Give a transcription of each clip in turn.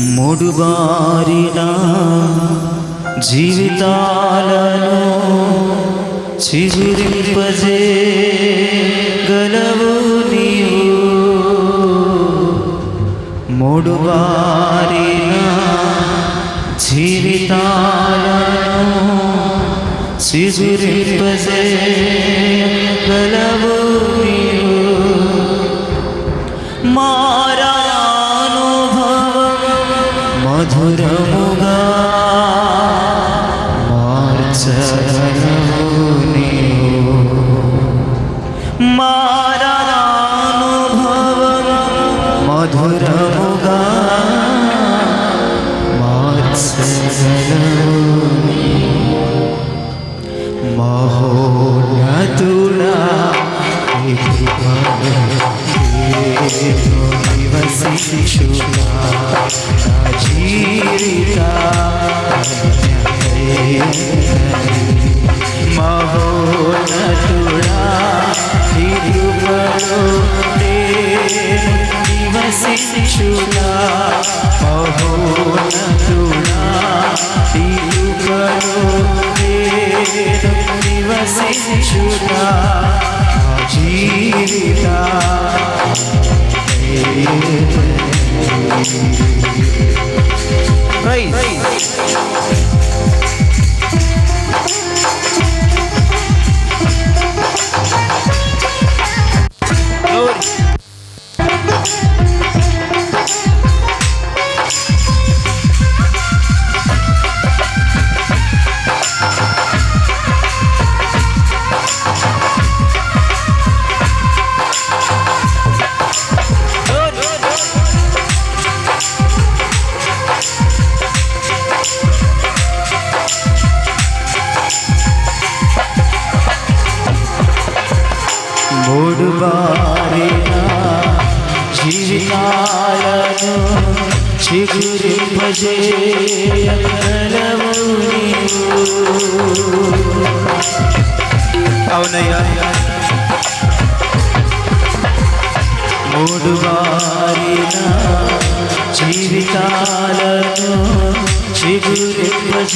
మూడుబారిన జీవితాలను చిగురింపజే గలవు నీవు. మూడుబారిన జీవితాలను చిగురింపజే గలవు నీవు. അത്ഭുതമുക മാർച്ച మహోనతుడా తిరుమలో నివసించుడా మహోనతుడా తిరుమలో నివసించుడా జీవితా Praise. Praise. మారిన జీవితాలను చిగురింపజేయలవు అవునయ్యా. మూడు వారిన? జీవితాలను చిగురింపజేయలవు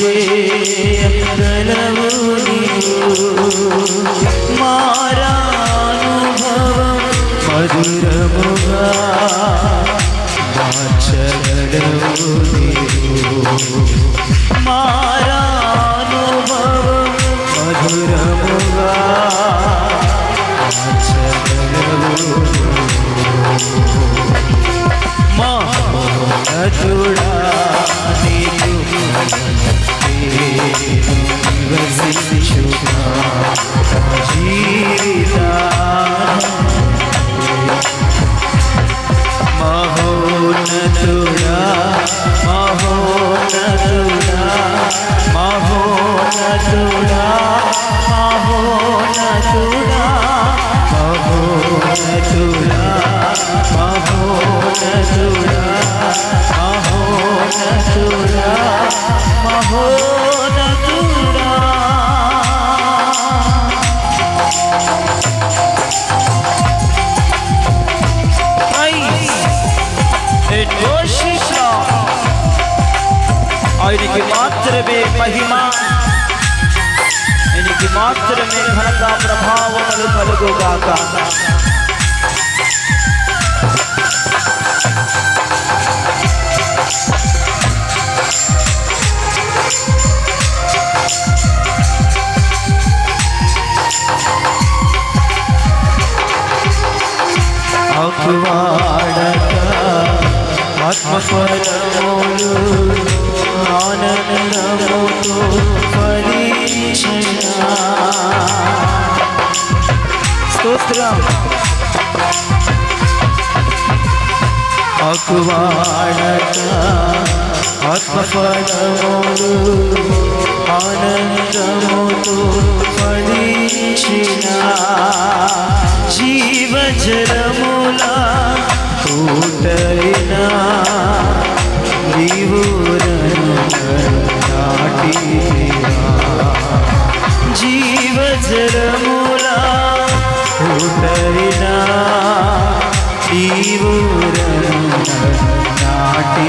మారా భావం మధురముగా మార్చగలవు మా Yeah. महिमा। इनकी मात्र मेघन का प्रभाव फलगोगा का अखबाड़ का ఆత్మపరములు ఆనందముతో స్తోత్రం అకువాడత ఆత్మపరములు ఆనందముతో పరీక్షణ జీవజలములా కూటైనా జీవోరను జీవజలములా కూటైనా జీవోరను నాటి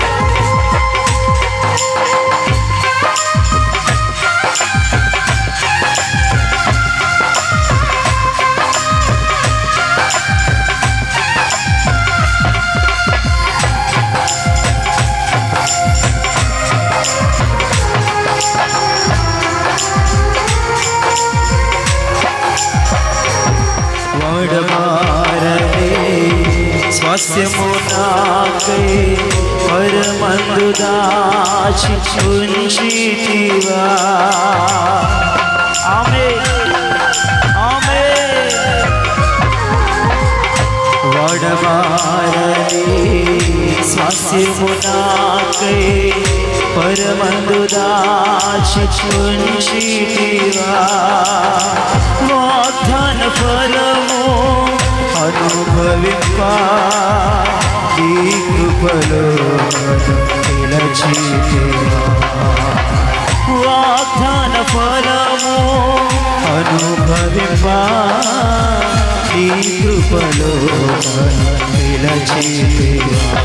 यमुना के परमंदुदास तुलसी दीवा आमे आमे। वडमारणी स्वास्यमुना पर परमंदुदास तुलसी दीवा मोधन फलमो అనుభవింపా. ఈ కృపలో నిలచితివా. వాగ్దాన ఫలము అనుభవింపా. ఈ కృపలో నిలచితివా.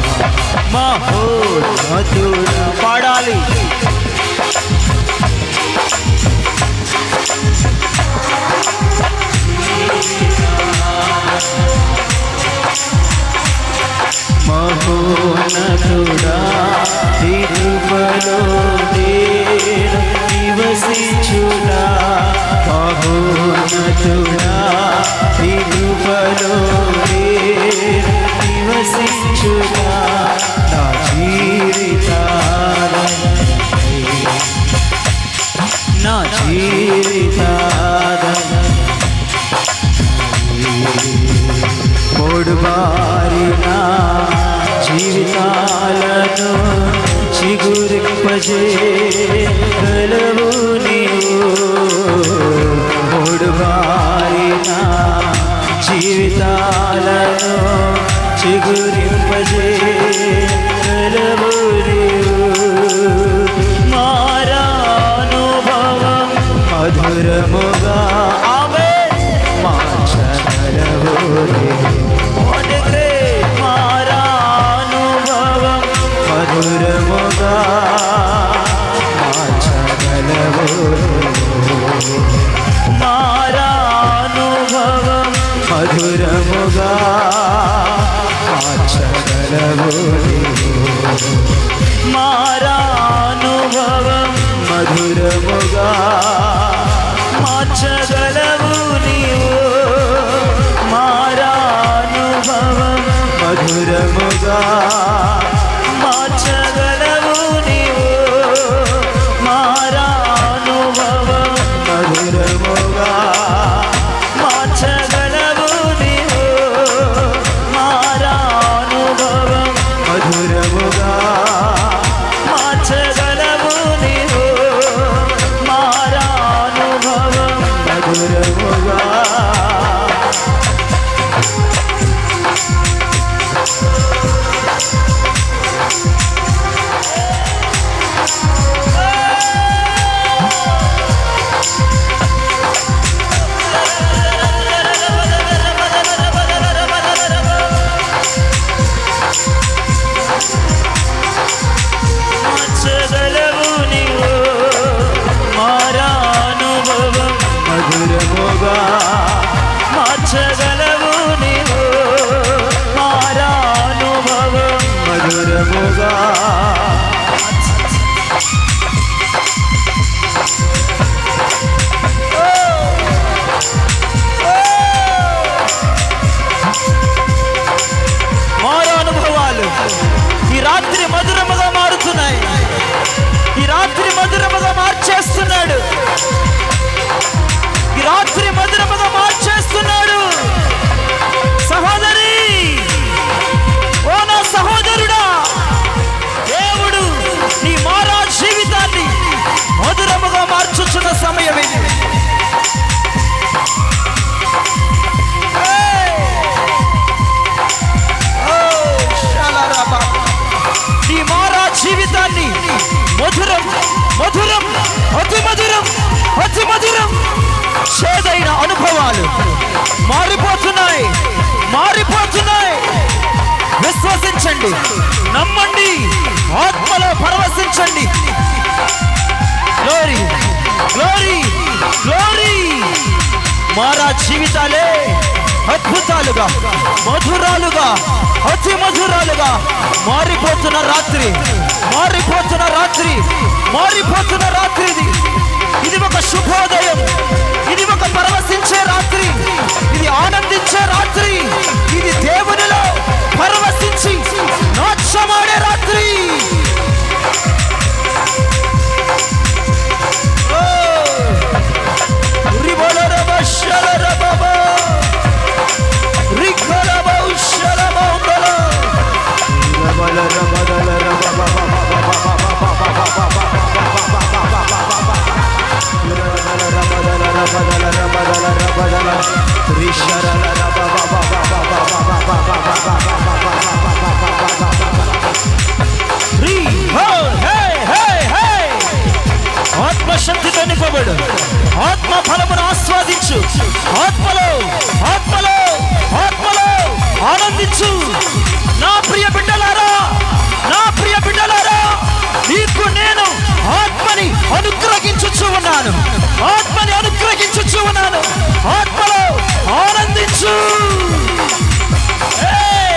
మహోన్నతుడ పాడాలి. మహోన్నతుడా తిరుమలో నేను నివసించుడా మహోన్నతుడా తిరుమలో నేను నివసించుడా నా జీవితాల నా జీవితాల మూడు జీవితాలను జీవితాలను చిగురింపజేయగలవు నీవు. మూడు జీవితాలను చిగురింపజేయగలవు మారానుభవం మధురముగా మార్చగలవు మధురముగా అనుభవాలు మారిపోతున్నాయి మారిపోతున్నాయి. విశ్వసించండి నమ్మండి ఆత్మలో పరవశించండి. గ్లోరీ గ్లోరీ గ్లోరీ మారా జీవితాలే అద్భుతాలుగా మధురాలుగా అతి మధురాలుగా మారిపోతున్న రాత్రి మారిపోతున్న రాత్రి మారిపోతున్న రాత్రిది. ఇది ఒక శుభోదయం. ఇది ఒక పరవశించే రాత్రి. ఇది ఆనందించే రాత్రి. ఇది దేవునిలో పరవశించి ఆత్మశక్తితో ఆత్మ ఫలమును ఆస్వాదించు. ఆత్మలో ఆత్మలో ఆత్మలో ఆనందించు. నా ప్రియ బిడ్డలారా నా ప్రియ బిడ్డలారా నీకు నేను ఆత్మని అనుగ్రహించుచు ఉన్నాను. ఆత్మని అనుగ్రహించుచు ఉన్నాను. ఆత్మలో ఆనందించు. Hey!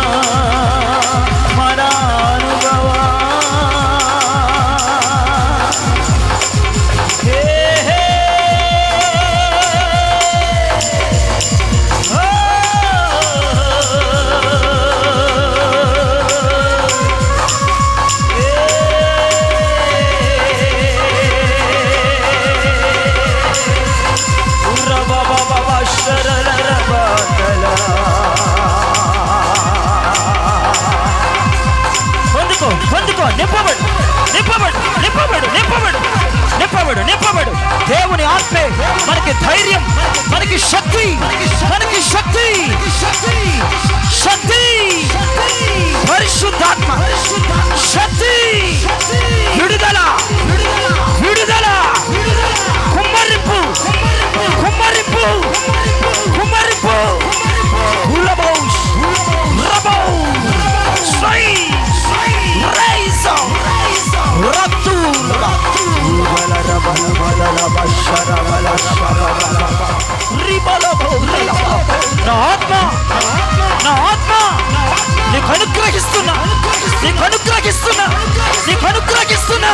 మనకి ధైర్యం మనకి శక్తి మనకి శక్తి శక్తి పరిశుద్ధాత్మ శక్తి విడుదల విడుదల కుమ్మరింపు కుమ్మరింపు కుమ్మరింపు నా ఆత్మ నా ఆత్మ నీకు అనుగ్రహిస్తున్నా నీకు అనుగ్రహిస్తున్నా నీకు అనుగ్రహిస్తున్నా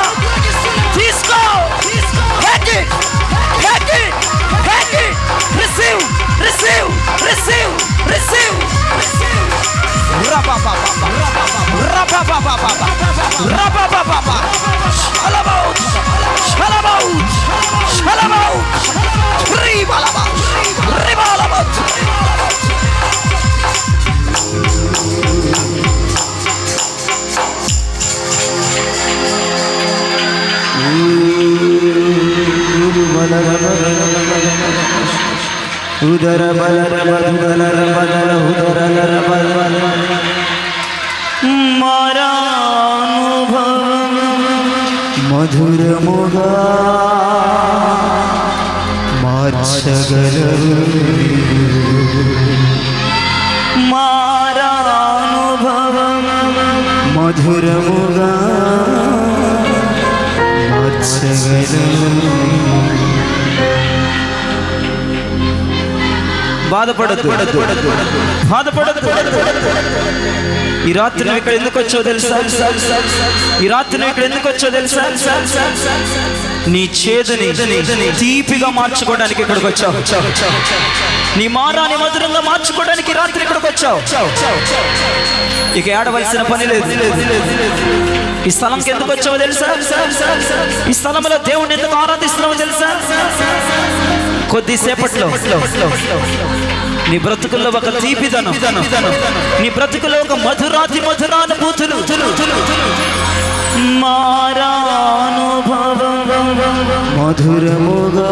తీసుకో Take it! Take it! Take it! Receive! Receive! Receive! Receive! Shalabout! Shalabout! Ribalabout! Ribalabout! మధురముగా ఈ రాత్రి నువ్వు ఇక్కడ ఎందుకు వచ్చావు తెలుసా? ఈ రాత్రి నువ్వు ఇక్కడ ఎందుకు వచ్చావు తెలుసా? నీ చేదుని తీపిగా మార్చుకోవడానికి ఇక్కడికి వచ్చావు. నీ మారాన్ని మధురంగా మార్చుకోవడానికి రాత్రి ఇక్కడికి వచ్చావు. ఇక ఏడవలసిన పని లేదు. ఈ స్థలంకి ఎందుకు వచ్చావో తెలుసా? ఈ స్థలంలో దేవుణ్ణి ఎందుకు ఆరాధిస్తున్నావో తెలుసా? కొద్దిసేపట్లో నీ బ్రతుకుల్లో ఒక తీపిదనం. నీ బ్రతుకులో ఒక మధురాతి మధురానుభూతులు. మారానుభవం. మధురముగా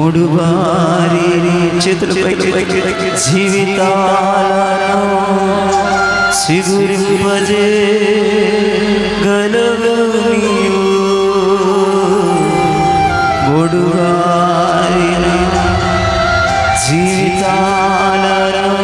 మూడు వారి చేతులు జీవిత పైకి జీవితాలను సిగురింపజే గలవు జీవితాలను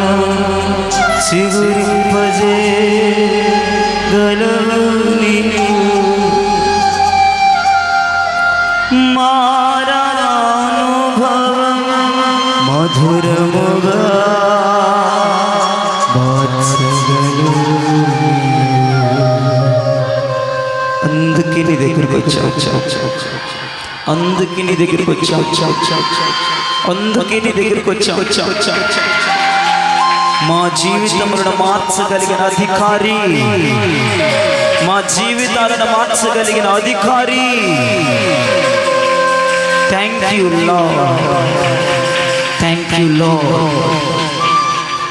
మధురముగా అందుకే నీ దగ్గరికి వచ్చా. అందుకే నీ దగ్గరికి వచ్చా. అందుకే నీ దగ్గరికి వచ్చా. మా జీవితములను మార్చగలిగిన అధికారి. మా జీవితాలను మార్చగలిగిన అధికారి. థ్యాంక్ యూ లో Thank you, Lord.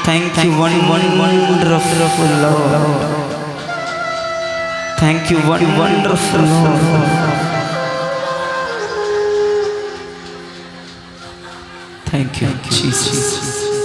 Thank you, one wonderful Lord. Thank you, one wonderful Lord. Thank you, Jesus.